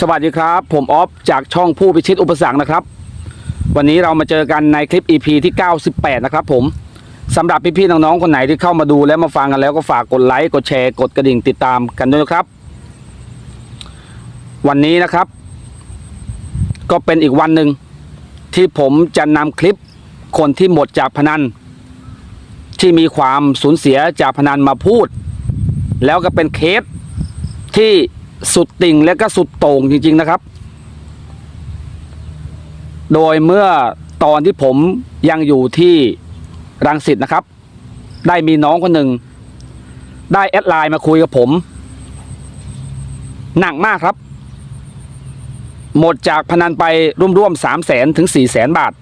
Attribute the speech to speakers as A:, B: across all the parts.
A: สวัสดีครับ ผมออฟจากช่องผู้พิชิตอุปสรรคนะครับ วันนี้เรามาเจอกันในคลิป EP ที่ 98 นะครับผมสำหรับพี่ๆน้องๆคนไหนที่เข้ามาดูและมาฟังกันแล้วก็ฝากกดไลค์กดแชร์กดกระดิ่งติดตามกันด้วยนะครับ วันนี้นะครับ ก็เป็นอีกวันหนึ่งที่ผมจะนำคลิปคนที่หมดจากพนัน ที่มีความสูญเสียจากพนันมาพูด แล้วก็เป็นเคสที่ สุดติ่งและก็สุดโต่งจริง ๆนะครับ โดยเมื่อตอนที่ผมยังอยู่ที่รังสิตนะครับ ได้มีน้องคนหนึ่ง ได้แอดไลน์มาคุยกับผม หนักมากครับ หมดจากพนันไปร่วมๆสามแสนถึงสี่แสนบาท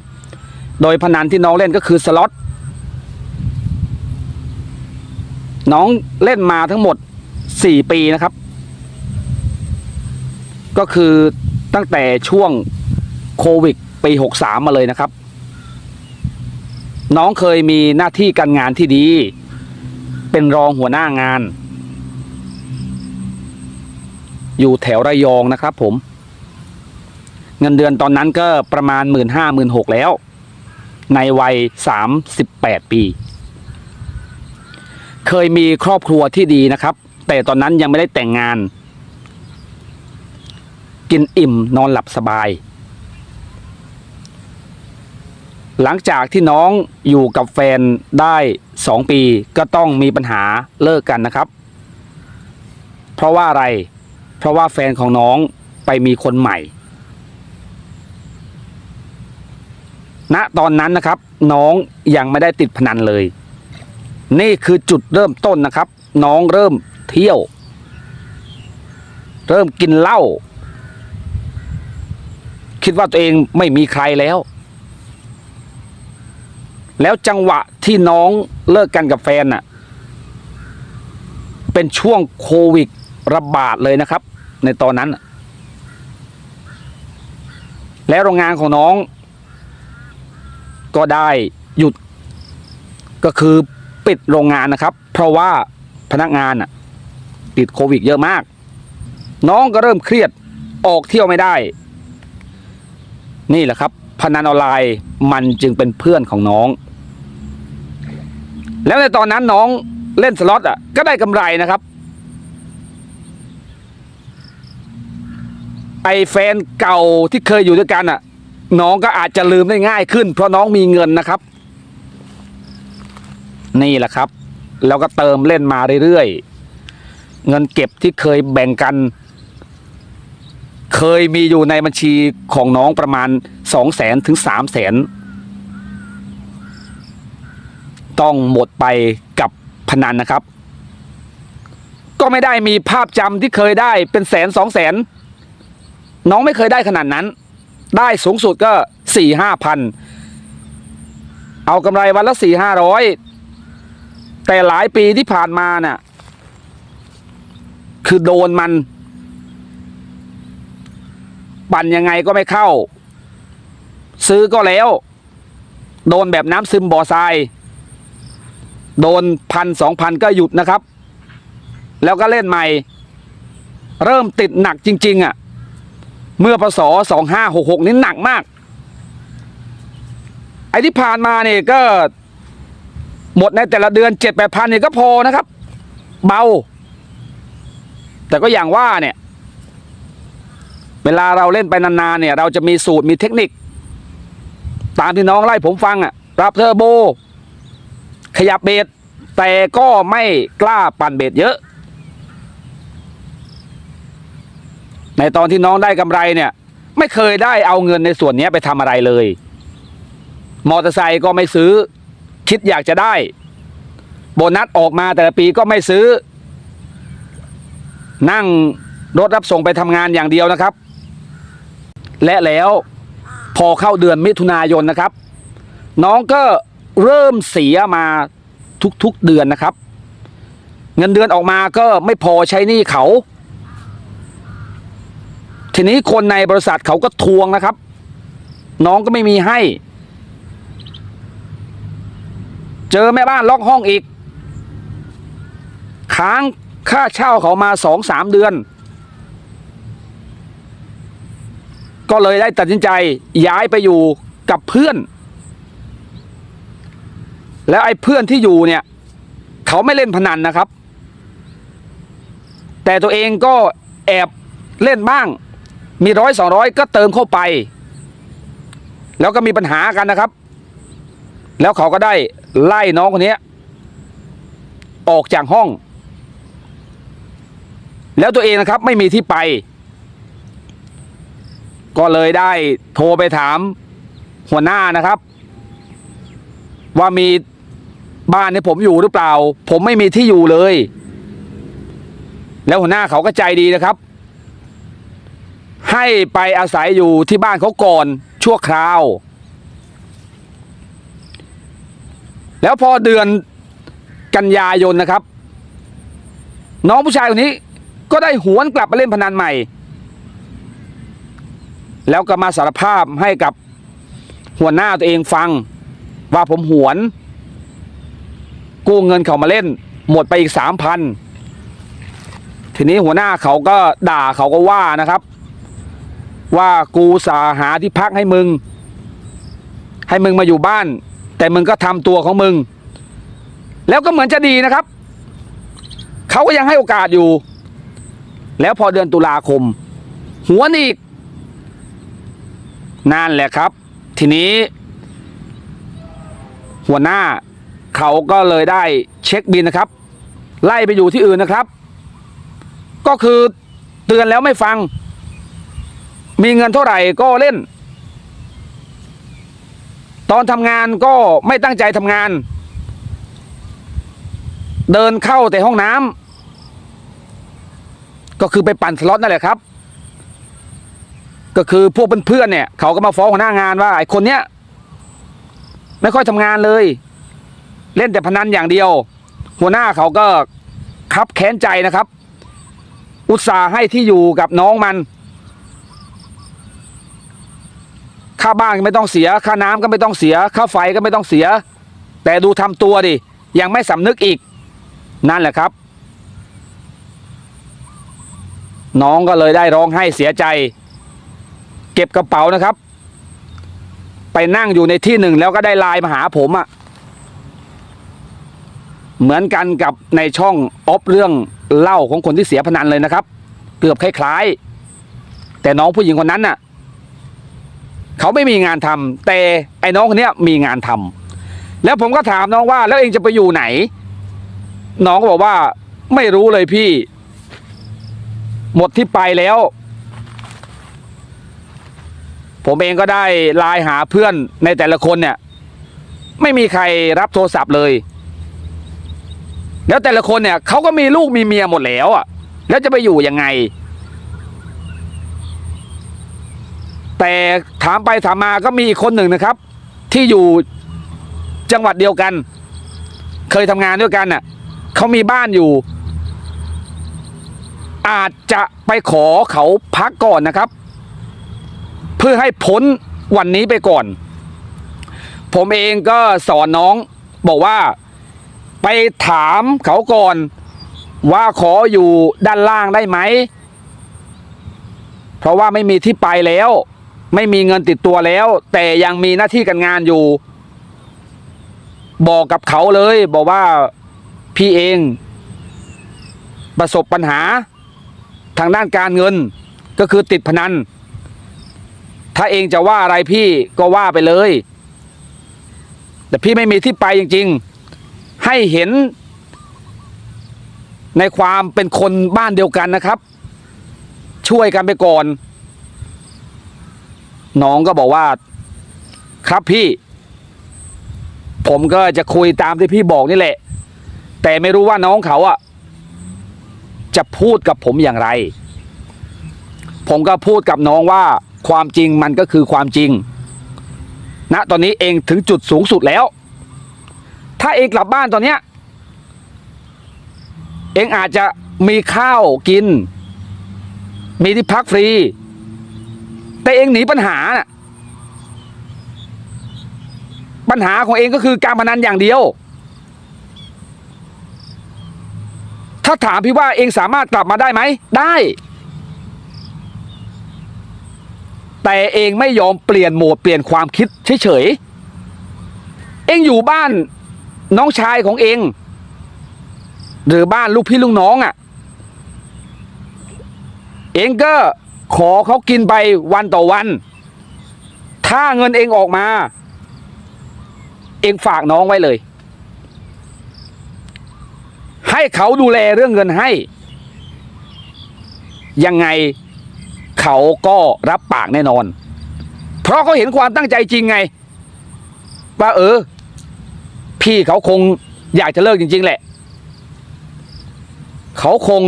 A: โดยพนันที่น้องเล่นก็คือสล็อตน้องเล่นมาทั้งหมดสี่ปีนะครับ ก็คือตั้งแต่ช่วงโควิดปี 63 มาเลยนะครับ น้องเคยมีหน้าที่การงานที่ดี เป็นรองหัวหน้างาน อยู่แถวระยองนะครับผม เงินเดือนตอนนั้นก็ประมาณ 1 5 0 0 0 1 6 0 0แล้ว ในวัย 38 ปี เคยมีครอบครัวที่ดีนะครับ แต่ตอนนั้นยังไม่ได้แต่งงาน กินอิ่มนอนหลับสบาย หลังจากที่น้องอยู่กับแฟนได้สองปีก็ต้องมีปัญหาเลิกกันนะครับ เพราะว่าอะไร เพราะว่าแฟนของน้องไปมีคนใหม่ ณ ตอนนั้นนะครับ น้องยังไม่ได้ติดพนันเลย นี่คือจุดเริ่มต้นนะครับ น้องเริ่มเที่ยว เริ่มกินเหล้า คิดว่าตัวเองไม่มีใครแล้ว แล้วจังหวะที่น้องเลิกกันกับแฟนน่ะ เป็นช่วงโควิดระบาดเลยนะครับ ในตอนนั้น แล้วโรงงานของน้อง ก็ได้หยุด ก็คือปิดโรงงานนะครับ เพราะว่าพนักงานน่ะติดโควิดเยอะมาก น้องก็เริ่มเครียดออกเที่ยวไม่ได้ นี่แหละครับพนันออนไลน์มันจึงเป็นเพื่อนของน้อง แล้วในตอนนั้นน้องเล่นสล็อตอะก็ได้กำไรนะครับ ไอแฟนเก่าที่เคยอยู่ด้วยกันอะ น้องก็อาจจะลืมได้ง่ายขึ้น เพราะน้องมีเงินนะครับ นี่แหละครับ แล้วก็เติมเล่นมาเรื่อยๆ เงินเก็บที่เคยแบ่งกัน เคยมีอยู่ในบัญชีของน้องประมาณสองแสนถึงสามแสนต้องหมดไปกับพนันนะครับ ก็ไม่ได้มีภาพจำที่เคยได้เป็นแสนสองแสนน้องไม่เคยได้ขนาดนั้น ได้สูงสุดก็สี่ห้าพันเอากำไรวันละสี่ห้าร้อยแต่หลายปีที่ผ่านมาเนี่ยคือโดนมัน ปั่นยังไงก็ไม่เข้า ซื้อก็แล้ว โดนแบบน้ำซึมบ่อทราย โดนพันสองพันก็หยุดนะครับ แล้วก็เล่นใหม่ เริ่มติดหนักจริง ๆอะ เมื่อพศสองห้าหกหกนี้หนักมาก ไอ้ที่ผ่านมาเนี่ยก็หมดในแต่ละเดือนเจ็ดแปดพันเนี่ยก็พอนะครับ เบา แต่ก็อย่างว่าเนี่ย เวลาเราเล่นไปนานๆเนี่ยเราจะมีสูตรมีเทคนิค ตามที่น้องไล่ผมฟังอะ่ะรับเทอร์โบ ขยับเบสแต่ก็ไม่กล้าปั่นเบสเยอะ ในตอนที่น้องได้กำไรเนี่ย ไม่เคยได้เอาเงินในส่วนนี้ไปทำอะไรเลย มอเตอร์ไซค์ก็ไม่ซื้อ คิดอยากจะได้ โบนัสออกมาแต่ละปีก็ไม่ซื้อ นั่งรถรับส่งไปทำงานอย่างเดียวนะครับ และแล้วพอเข้าเดือนมิถุนายนนะครับ น้องก็เริ่มเสียมาทุกๆเดือนนะครับ เงินเดือนออกมาก็ไม่พอใช้หนี้เขา ทีนี้คนในบริษัทเขาก็ทวงนะครับ น้องก็ไม่มีให้ เจอแม่บ้านล็อกห้องอีก ค้างค่าเช่าเขามาสองสามเดือน ก็เลยได้ตัดสินใจย้ายไปอยู่กับเพื่อน แล้วไอ้เพื่อนที่อยู่เนี่ย เขาไม่เล่นพนันนะครับ แต่ตัวเองก็แอบเล่นบ้าง มีร้อยสองร้อยก็เติมเข้าไป แล้วก็มีปัญหากันนะครับ แล้วเขาก็ได้ไล่น้องคนนี้ออกจากห้อง แล้วตัวเองนะครับไม่มีที่ไป ก็เลยได้โทรไปถามหัวหน้านะครับ ว่ามีบ้านให้ผมอยู่หรือเปล่า ผมไม่มีที่อยู่เลย แล้วหัวหน้าเขาก็ใจดีนะครับ ให้ไปอาศัยอยู่ที่บ้านเขาก่อนชั่วคราว แล้วพอเดือนกันยายนนะครับ น้องผู้ชายคนนี้ก็ได้หวนกลับมาเล่นพนันใหม่ แล้วก็มาสารภาพให้กับหัวหน้าตัวเองฟังว่าผมหวน กู้เงินเขามาเล่น หมดไปอีกสามพันทีนี้หัวหน้าเขาก็ด่าเขาก็ว่านะครับ ว่ากูสาหาที่พักให้มึง ให้มึงมาอยู่บ้าน แต่มึงก็ทำตัวของมึง แล้วก็เหมือนจะดีนะครับ เขาก็ยังให้โอกาสอยู่ แล้วพอเดือนตุลาคม หัวนอีก นั่นแหละครับ ทีนี้ หัวหน้าเขาก็เลยได้เช็คบินนะครับ ไล่ไปอยู่ที่อื่นนะครับ ก็คือเตือนแล้วไม่ฟัง มีเงินเท่าไหร่ก็เล่น ตอนทำงานก็ไม่ตั้งใจทำงาน เดินเข้าแต่ห้องน้ำก็คือไปปั่นสล็อตนั่นแหละครับ ก็คือพวกเพื่อนๆเนี่ยเขาก็มาฟ้องหัวหน้างานว่าไอ้คนเนี้ยไม่ค่อยทำงานเลย เล่นแต่พนันอย่างเดียว หัวหน้าเขาก็คับแค้นใจนะครับ อุตส่าห์ให้ที่อยู่กับน้องมัน ค่าบ้านก็ไม่ต้องเสีย ค่าน้ำก็ไม่ต้องเสีย ค่าไฟก็ไม่ต้องเสีย แต่ดูทำตัวดิยังไม่สำนึกอีก นั่นแหละครับ น้องก็เลยได้ร้องไห้เสียใจ เก็บกระเป๋านะครับ ไปนั่งอยู่ในที่หนึ่งแล้วก็ได้ไลน์มาหาผมอะ่ะ เหมือนกันกับในช่องออฟเรื่องเล่าของคนที่เสียพนันเลยนะครับ เกือบคล้ายๆ แต่น้องผู้หญิงคนนั้นน่ะ เขาไม่มีงานทำแต่ไอ้น้องคนนี้มีงานทำแล้วผมก็ถามน้องว่า แล้วเองจะไปอยู่ไหน น้องก็บอกว่าไม่รู้เลยพี่ หมดที่ไปแล้ว ผมเองก็ได้ไลน์หาเพื่อนในแต่ละคนเนี่ย ไม่มีใครรับโทรศัพท์เลย แล้วแต่ละคนเนี่ยเขาก็มีลูกมีเมียหมดแล้วอะ แล้วจะไปอยู่ยังไง แต่ถามไปถามมาก็มีอีกคนหนึ่งนะครับ ที่อยู่จังหวัดเดียวกัน เคยทำงานด้วยกันน่ะเขามีบ้านอยู่ อาจจะไปขอเขาพักก่อนนะครับ พื่อให้พ้นวันนี้ไปก่อน ผมเองก็สอนน้องบอกว่าไปถามเขาก่อน ว่าขออยู่ด้านล่างได้ไหม เพราะว่าไม่มีที่ไปแล้ว ไม่มีเงินติดตัวแล้ว แต่ยังมีหน้าที่การงานอยู่ บอกกับเขาเลย บอกว่าพี่เอง ประสบปัญหาทางด้านการเงินก็คือติดพนัน ถ้าเองจะว่าอะไรพี่ก็ว่าไปเลย แต่พี่ไม่มีที่ไปจริง ๆ ให้เห็น ในความเป็นคนบ้านเดียวกันนะครับ ช่วยกันไปก่อน น้องก็บอกว่า ครับพี่ ผมก็จะคุยตามที่พี่บอกนี่แหละ แต่ไม่รู้ว่าน้องเขาอะจะพูดกับผมอย่างไร ผมก็พูดกับน้องว่า ความจริงมันก็คือความจริงณตอนนี้เองถึงจุดสูงสุดแล้ว ถ้าเองกลับบ้านตอนเนี้ยเองอาจจะมีข้าวกิน มีที่พักฟรี แต่เองหนีปัญหาน่ะปัญหาของเองก็คือการพนันอย่างเดียว ถ้าถามพี่ว่าเองสามารถกลับมาได้ไหม ได้ แต่เองไม่ยอมเปลี่ยนโหมดเปลี่ยนความคิดเฉยๆ เองอยู่บ้านน้องชายของเอง หรือบ้านลูกพี่ลูกน้องอะ่ะ เองก็ขอเขากินไปวันต่อวัน ถ้าเงินเองออกมา เองฝากน้องไว้เลย ให้เขาดูแลเรื่องเงินให้ ยังไง เขาก็รับปากแน่นอน เพราะเขาเห็นความตั้งใจจริงไงว่าเออ พี่เขาคงอยากจะเลิกจริง ๆ แหละ เขาคง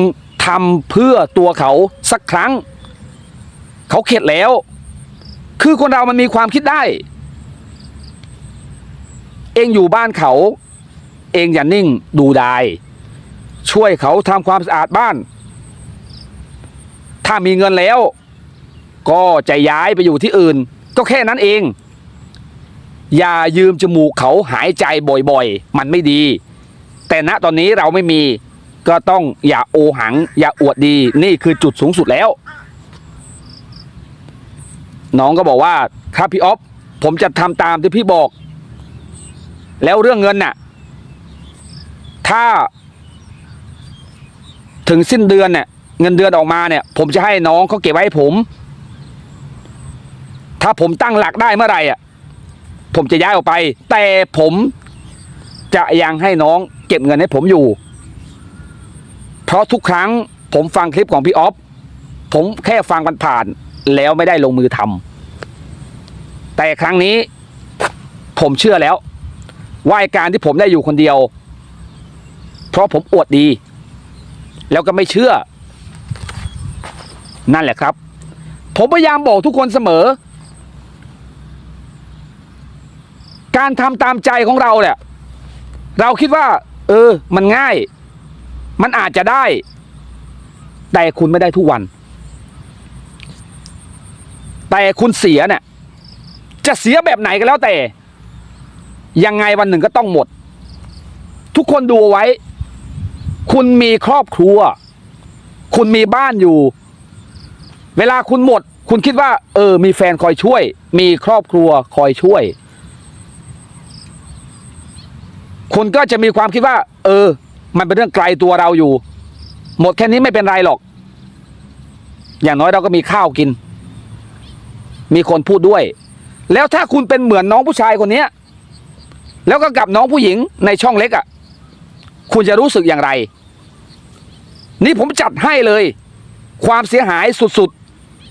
A: ทำเพื่อตัวเขาสักครั้ง เขาเข็ดแล้ว คือคนเรามันมีความคิดได้ เองอยู่บ้านเขา เองอย่านิ่งดูดาย ช่วยเขาทำความสะอาดบ้าน ถ้ามีเงินแล้ว ก็จะย้ายไปอยู่ที่อื่น ก็แค่นั้นเอง อย่ายืมจมูกเขาหายใจบ่อยๆ มันไม่ดี แต่ณตอนนี้เราไม่มีก็ต้องอย่าโอหัง อย่าอวดดีนี่คือจุดสูงสุดแล้ว น้องก็บอกว่าครับพี่ออฟผมจะทำตามที่พี่บอก แล้วเรื่องเงินน่ะ ถ้า ถึงสิ้นเดือนเนี่ยเงินเดือนออกมาเนี่ย ผมจะให้น้องเขาเก็บไว้ให้ผม ถ้าผมตั้งหลักได้เมื่อไหร่อะผมจะย้ายออกไป แต่ผมจะยังให้น้องเก็บเงินให้ผมอยู่ เพราะทุกครั้งผมฟังคลิปของพี่ออฟผมแค่ฟังมันผ่านแล้วไม่ได้ลงมือทำแต่ครั้งนี้ผมเชื่อแล้วว่าการที่ผมได้อยู่คนเดียว เพราะผมอวดดี แล้วก็ไม่เชื่อ นั่นแหละครับ ผมพยายามบอกทุกคนเสมอ การทำตามใจของเราเนี่ยเราคิดว่า เออ มันง่าย มันอาจจะได้ แต่คุณไม่ได้ทุกวัน แต่คุณเสียเนี่ยจะเสียแบบไหนก็แล้วแต่ ยังไงวันหนึ่งก็ต้องหมด ทุกคนดูไว้ คุณมีครอบครัว คุณมีบ้านอยู่ เวลาคุณหมด คุณคิดว่า เออ มีแฟนคอยช่วย มีครอบครัวคอยช่วย คุณก็จะมีความคิดว่า เออ มันเป็นเรื่องไกลตัวเราอยู่ หมดแค่นี้ไม่เป็นไรหรอก อย่างน้อยเราก็มีข้าวกิน มีคนพูดด้วย แล้วถ้าคุณเป็นเหมือนน้องผู้ชายคนเนี้ย แล้วก็กับน้องผู้หญิงในช่องเล็กอะ่ะ คุณจะรู้สึกอย่างไร นี่ผมจัดให้เลย ความเสียหายสุด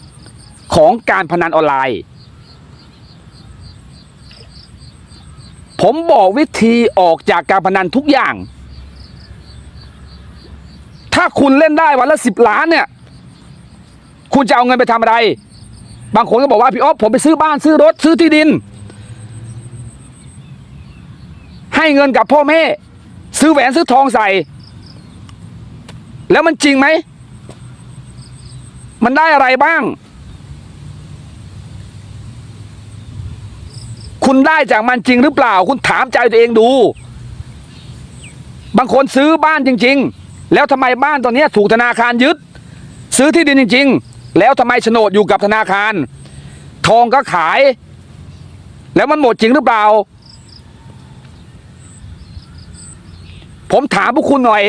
A: ๆ ของการพนันออนไลน์ ผมบอกวิธีออกจากการพนันทุกอย่าง ถ้าคุณเล่นได้วันละสิบล้านเนี่ย คุณจะเอาเงินไปทำอะไร บางคนก็บอกว่าพี่อ๊อฟผมไปซื้อบ้านซื้อรถซื้อที่ดิน ให้เงินกับพ่อแม่ ซื้อแหวนซื้อทองใส่ แล้วมันจริงไหม มันได้อะไรบ้าง คุณได้จากมันจริงหรือเปล่า คุณถามใจตัวเองดู บางคนซื้อบ้านจริง ๆ แล้วทำไมบ้านตัวเนี้ถูกธนาคารยึด ซื้อที่ดินจริง ๆ แล้วทำไมโฉนดอยู่กับธนาคาร ทองก็ขาย แล้วมันหมดจริงหรือเปล่า ผมถามพวกคุณหน่อย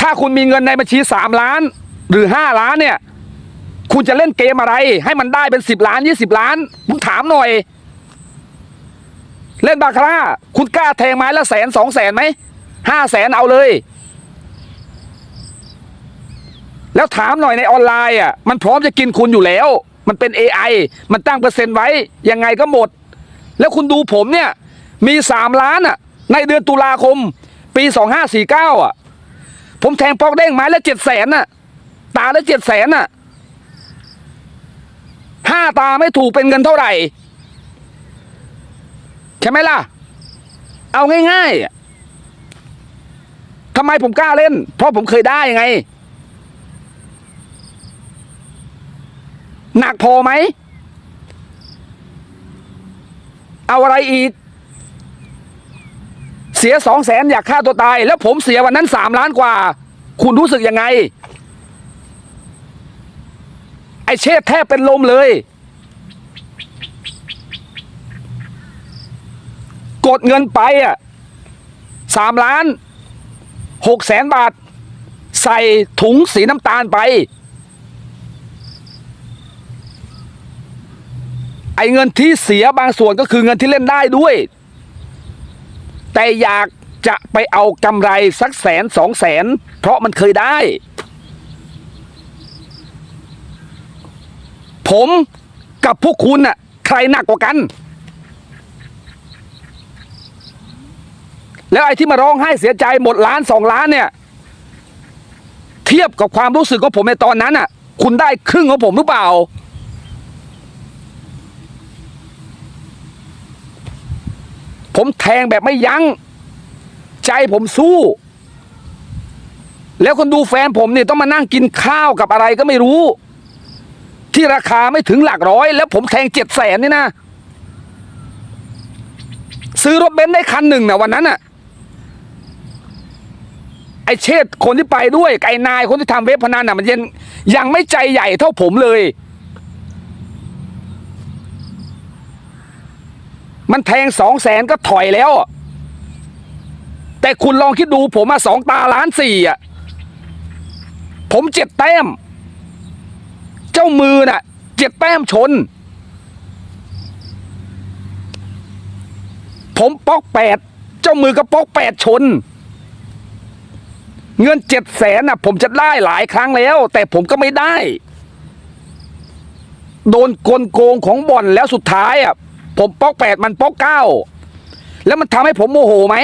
A: ถ้าคุณมีเงินในบัญชีสามล้าน หรือห้าล้านเนี่ย คุณจะเล่นเกมอะไร ให้มันได้เป็นสิบล้านยี่สิบล้านผมถามหน่อย เล่นบาคาร่าคุณกล้าแทงไม้ละแสนสองแสนไหมห้าแสนเอาเลย แล้วถามหน่อยในออนไลน์อะมันพร้อมจะกินคุณอยู่แล้ว มันเป็น AI มันตั้งเปอร์เซ็นต์ไว้ ยังไงก็หมด แล้วคุณดูผมเนี่ย มีสามล้านอะ ในเดือนตุลาคม ปีสองห้าสี่เก้าอะ ผมแทงปอกเด้งไม้ละเจ็ดแสนน่ะ ตาละเจ็ดแสนน่ะ ห้าตาไม่ถูกเป็นเงินเท่าไหร่ ใช่ไหมล่ะ เอาง่ายๆทำไมผมกล้าเล่น เพราะผมเคยได้ไง หนักพอไหม เอาอะไรอีก เสียสองแสนอยากฆ่าตัวตาย แล้วผมเสียวันนั้นสามล้านกว่า คุณรู้สึกยังไง ไอเชษแทบเป็นลมเลย กดเงินไปอะสามล้านหกแสนบาท ใส่ถุงสีน้ำตาลไป ไอเงินที่เสียบางส่วนก็คือเงินที่เล่นได้ด้วย แต่อยากจะไปเอากำไรสักแสนสองแสน เพราะมันเคยได้ ผมกับพวกคุณน่ะ ใครหนักกว่ากัน แล้วไอ้ที่มาร้องไห้เสียใจหมดล้านสองล้านเนี่ย เทียบกับความรู้สึกของผมในตอนนั้นน่ะ คุณได้ครึ่งของผมหรือเปล่า ผมแทงแบบไม่ยัง้ง ใจผมสู้ แล้วคนดูแฟนผมเนี่ยต้องมานั่งกินข้าวกับอะไรก็ไม่รู้ ที่ราคาไม่ถึงหลักร้อย แล้วผมแทงเจ็ดแสนนี่นะซื้อรถเบนซ์ได้คันหนึ่งนะวันนั้นน่ะไอเชษคนที่ไปด้วยไอนายคนที่ทำเว็บพนันน่ะมันยังยังไม่ใจใหญ่เท่าผมเลย มันแทงสองแสนก็ถอยแล้ว แต่คุณลองคิดดูผมมาสองตาล้านสี่อะ ผมเจ็ดแต้ม เจ้ามือน่ะเจ็ดแต้มชน ผมป๊อกแปดเจ้ามือก็ป๊อกแปดชน เงินเจ็ดแสนน่ะ ผมจะได้หลายครั้งแล้ว แต่ผมก็ไม่ได้ โดนกลโกงของบ่อนแล้วสุดท้ายอะ ผมป๊อกแปดมันป๊อกเก้าแล้วมันทำให้ผมโมโหไหม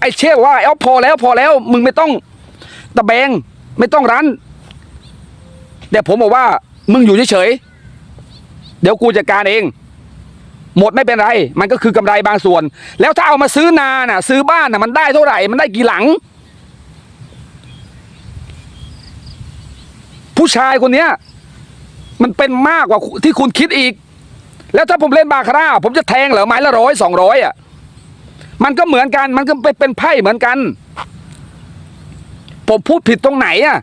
A: ไอ้เชื่อว่าเอาพอแล้วพอแล้ว มึงไม่ต้องตะแบง ไม่ต้องรั้น เดี๋ยวผมบอกว่ามึงอยู่เฉยๆเดี๋ยวกูจัดการเอง หมดไม่เป็นไร มันก็คือกำไรบางส่วน แล้วถ้าเอามาซื้อนาน่ะ ซื้อบ้านน่ะมันได้เท่าไหร่มันได้กี่หลัง ผู้ชายคนเนี้ย มันเป็นมากกว่าที่คุณคิดอีก แล้วถ้าผมเล่นบาคาร่าผมจะแทงเหรอไม้ละร้อยสองร้อยอะมันก็เหมือนกัน มันก็เป็นไพ่เหมือนกัน ผมพูดผิดตรงไหนอะ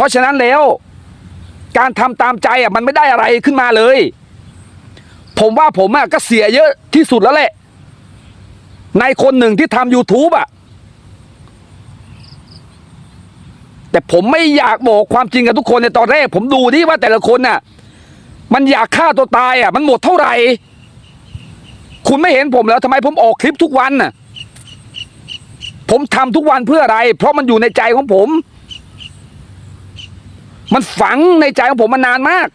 A: เพราะฉะนั้นแล้ว การทำตามใจอะมันไม่ได้อะไรขึ้นมาเลย ผมว่าผมอะก็เสียเยอะที่สุดแล้วแหละ ในคนหนึ่งที่ทำ YouTube อะ แต่ผมไม่อยากบอกความจริงกับทุกคนในตอนแรก ผมดูดิว่าแต่ละคนน่ะ มันอยากฆ่าตัวตายอะ มันหมดเท่าไหร่ คุณไม่เห็นผมแล้วทำไมผมออกคลิปทุกวันน่ะผมทำทุกวันเพื่ออะไร เพราะมันอยู่ในใจของผม มันฝังในใจของผมมานานมาก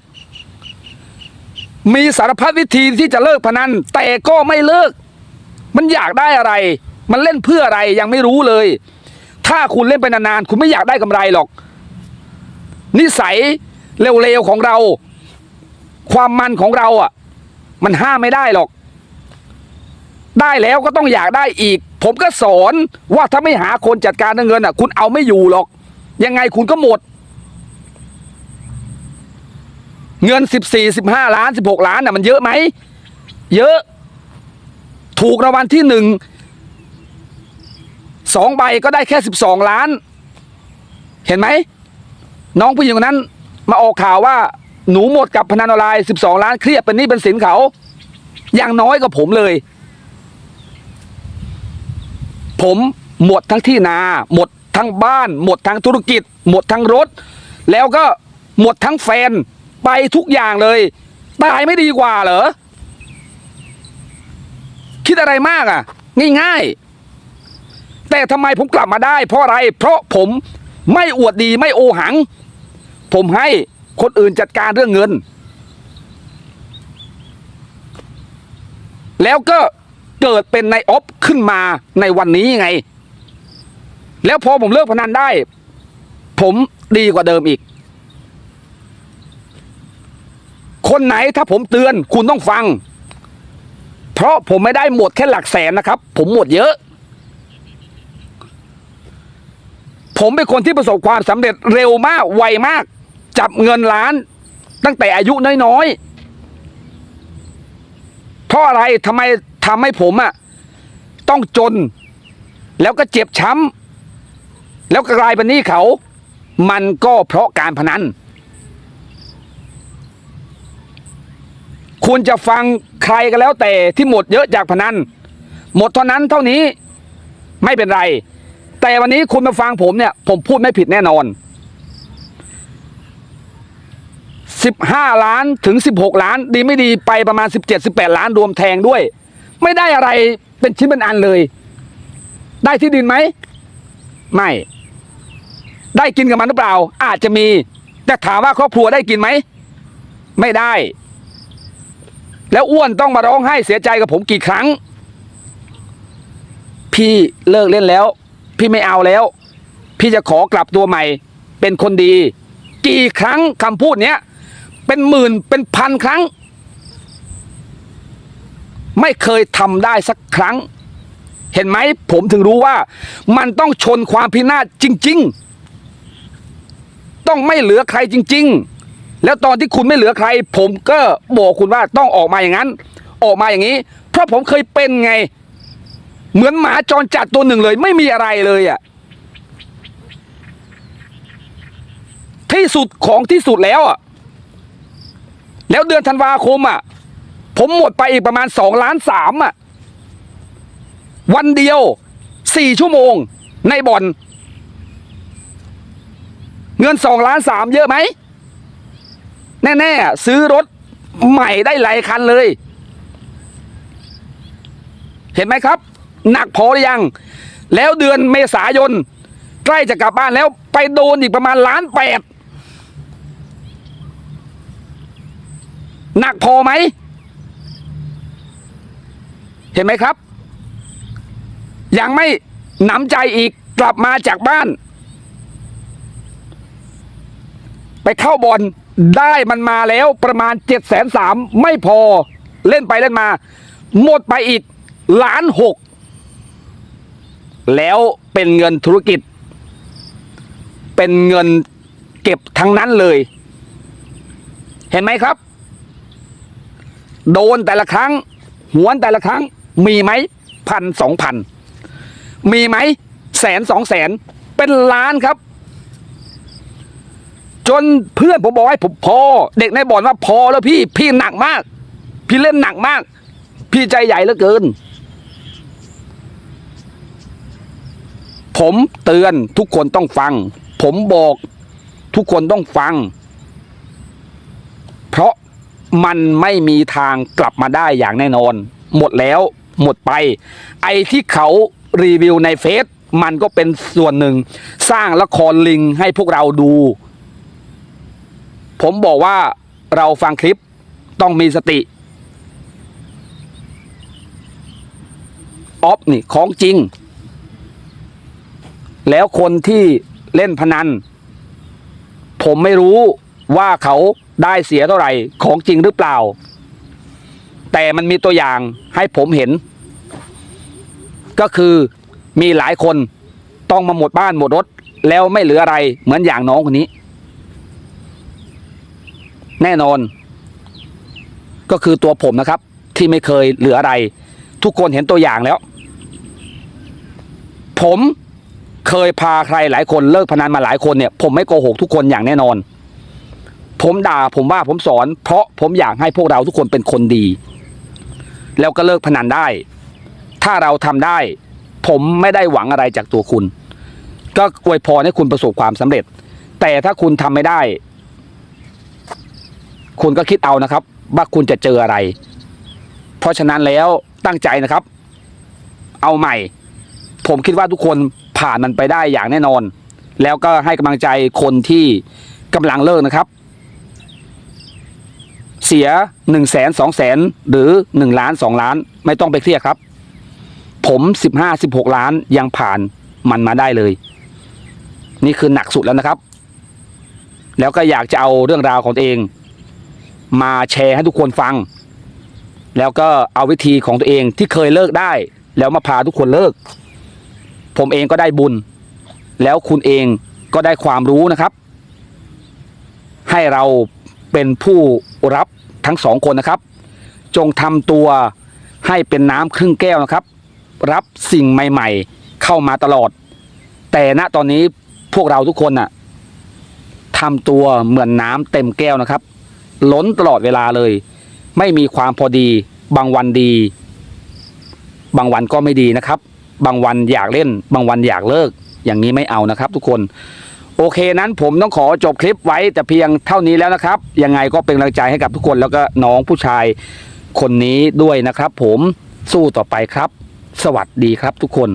A: มีสารพัดวิธีที่จะเลิกพนันแต่ก็ไม่เลิก มันอยากได้อะไร มันเล่นเพื่ออะไรยังไม่รู้เลย ถ้าคุณเล่นไปนานๆคุณไม่อยากได้กำไรหรอก นิสัยเร็วๆของเรา ความมันของเราอะ มันห้ามไม่ได้หรอก ได้แล้วก็ต้องอยากได้อีก ผมก็สอนว่าถ้าไม่หาคนจัดการเรื่องเงินอะ คุณเอาไม่อยู่หรอก ยังไงคุณก็หมด เงินสิบสี่สิบห้าล้านสิบหกล้านน่ะมันเยอะไหม เยอะ ถูกรางวัลที่หนึ่งสองใบก็ได้แค่สิบสองล้าน เห็นไหม น้องผู้หญิงคนนั้น มาออกข่าวว่าหนูหมดกับพนันออนไลน์สิบสองล้านเครียดเป็นหนี้เป็นสินเขา อย่างน้อยกว่าผมเลย ผมหมดทั้งที่นา หมดทั้งบ้าน หมดทั้งธุรกิจ หมดทั้งรถ แล้วก็หมดทั้งแฟน ไปทุกอย่างเลย ตายไม่ดีกว่าเหรอ คิดอะไรมากอะ ง่ายๆ แต่ทำไมผมกลับมาได้ เพราะอะไร เพราะผมไม่อวดดีไม่โอหัง ผมให้คนอื่นจัดการเรื่องเงิน แล้วก็เกิดเป็นนายออฟขึ้นมาในวันนี้ไง แล้วพอผมเลิกพนันได้ ผมดีกว่าเดิมอีก คนไหนถ้าผมเตือนคุณต้องฟัง เพราะผมไม่ได้หมดแค่หลักแสนนะครับ ผมหมดเยอะ ผมเป็นคนที่ประสบความสำเร็จเร็วมากไวมาก จับเงินล้าน ตั้งแต่อายุน้อยๆเพราะอะไรทำไมทำให้ผมอะต้องจน แล้วก็เจ็บช้ำแล้วกลายเป็นหนี้เขา มันก็เพราะการพนัน คุณจะฟังใครก็แล้วแต่ที่หมดเยอะจากพนัน หมดเท่านั้นเท่านี้ไม่เป็นไร แต่วันนี้คุณมาฟังผมเนี่ย ผมพูดไม่ผิดแน่นอน 15 ล้านถึง 16 ล้าน ดีไม่ดีไปประมาณ 17 18 ล้านรวมแทงด้วย ไม่ได้อะไรเป็นชิ้นเป็นอันเลย ได้ที่ดินไหม ไม่ ได้กินกับมันหรือเปล่า อาจจะมี แต่ถามว่าครอบครัวได้กินไหม ไม่ได้ แล้วอ้วนต้องมาร้องไห้เสียใจกับผมกี่ครั้ง พี่เลิกเล่นแล้ว พี่ไม่เอาแล้ว พี่จะขอกลับตัวใหม่ เป็นคนดี กี่ครั้งคำพูดเนี้ยเป็นหมื่นเป็นพันครั้ง ไม่เคยทำได้สักครั้ง เห็นไหมผมถึงรู้ว่า มันต้องชนความพินาศจริง ๆ ต้องไม่เหลือใครจริง ๆ แล้วตอนที่คุณไม่เหลือใคร ผมก็บอกคุณว่าต้องออกมาอย่างนั้น ออกมาอย่างนี้ เพราะผมเคยเป็นไง เหมือนหมาจรจัดตัวหนึ่งเลย ไม่มีอะไรเลยอะ่ะที่สุดของที่สุดแล้วอะ แล้วเดือนธันวาคมอะ ผมหมดไปอีกประมาณสองล้านสามอะ วันเดียวสี่ชั่วโมงในบ่อน เงินสองล้านสามเยอะไหม แน่ๆซื้อรถใหม่ได้หลายคันเลย เห็นไหมครับ หนักพอหรือยัง แล้วเดือนเมษายน ใกล้จะกลับบ้านแล้วไปโดนอีกประมาณล้านแปดหนักพอไหม เห็นไหมครับ ยังไม่หนำใจอีกกลับมาจากบ้าน ไปเข้าบอล ได้มันมาแล้วประมาณเจ็ดแสนสามไม่พอเล่นไปเล่นมา หมดไปอีกล้านหกแล้วเป็นเงินธุรกิจ เป็นเงินเก็บทั้งนั้นเลย เห็นไหมครับ โดนแต่ละครั้ง หวนแต่ละครั้ง มีไหมพันสองพันมีไหมแสนสองแสนเป็นล้านครับ จนเพื่อนผมบอกให้ผมพอ เด็กในบ่อนว่าพอแล้วพี่พี่หนักมาก พี่เล่นหนักมาก พี่ใจใหญ่เหลือเกิน ผมเตือนทุกคนต้องฟัง ผมบอกทุกคนต้องฟัง เพราะมันไม่มีทางกลับมาได้อย่างแน่นอน หมดแล้วหมดไป ไอ้ที่เขารีวิวในเฟซมันก็เป็นส่วนหนึ่ง สร้างละครลิงให้พวกเราดู ผมบอกว่าเราฟังคลิปต้องมีสติออฟนี่ของจริง แล้วคนที่เล่นพนัน ผมไม่รู้ว่าเขาได้เสียเท่าไหร่ของจริงหรือเปล่า แต่มันมีตัวอย่างให้ผมเห็น ก็คือมีหลายคนต้องมาหมดบ้านหมดรถ แล้วไม่เหลืออะไรเหมือนอย่างน้องคนนี้ แน่นอน ก็คือตัวผมนะครับ ที่ไม่เคยเหลืออะไร ทุกคนเห็นตัวอย่างแล้ว ผมเคยพาใครหลายคนเลิกพนันมาหลายคนเนี่ย ผมไม่โกหกทุกคนอย่างแน่นอน ผมด่าผมว่าผมสอน เพราะผมอยากให้พวกเราทุกคนเป็นคนดี แล้วก็เลิกพนันได้ ถ้าเราทำได้ ผมไม่ได้หวังอะไรจากตัวคุณ ก็อวยพรให้คุณประสบความสำเร็จ แต่ถ้าคุณทำไม่ได้ คุณก็คิดเอานะครับ ว่าคุณจะเจออะไร เพราะฉะนั้นแล้วตั้งใจนะครับ เอาใหม่ ผมคิดว่าทุกคนผ่านมันไปได้อย่างแน่นอน แล้วก็ให้กำลังใจคนที่กำลังเลิกนะครับ เสียหนึ่งแสนสองแสนหรือหนึ่งล้านสองล้าน ไม่ต้องไปเครียดครับ ผมสิบห้าสิบหกล้านยังผ่านมันมาได้เลย นี่คือหนักสุดแล้วนะครับ แล้วก็อยากจะเอาเรื่องราวของตัวเอง มาแชร์ให้ทุกคนฟัง แล้วก็เอาวิธีของตัวเองที่เคยเลิกได้ แล้วมาพาทุกคนเลิก ผมเองก็ได้บุญ แล้วคุณเองก็ได้ความรู้นะครับ ให้เราเป็นผู้รับทั้งสองคนนะครับ จงทำตัวให้เป็นน้ำครึ่งแก้วนะครับ รับสิ่งใหม่ ๆ เข้ามาตลอด แต่ณตอนนี้พวกเราทุกคนน่ะทำตัวเหมือนน้ำเต็มแก้วนะครับ ล้นตลอดเวลาเลย ไม่มีความพอดี บางวันดี บางวันก็ไม่ดีนะครับ บางวันอยากเล่น บางวันอยากเลิก อย่างนี้ไม่เอานะครับ ทุกคนโอเคนั้นผมต้องขอจบคลิปไว้แต่เพียงเท่านี้แล้วนะครับ ยังไงก็เป็นกำลังใจให้กับทุกคนแล้วก็น้องผู้ชายคนนี้ด้วยนะครับ ผมสู้ต่อไปครับ สวัสดีครับทุกคน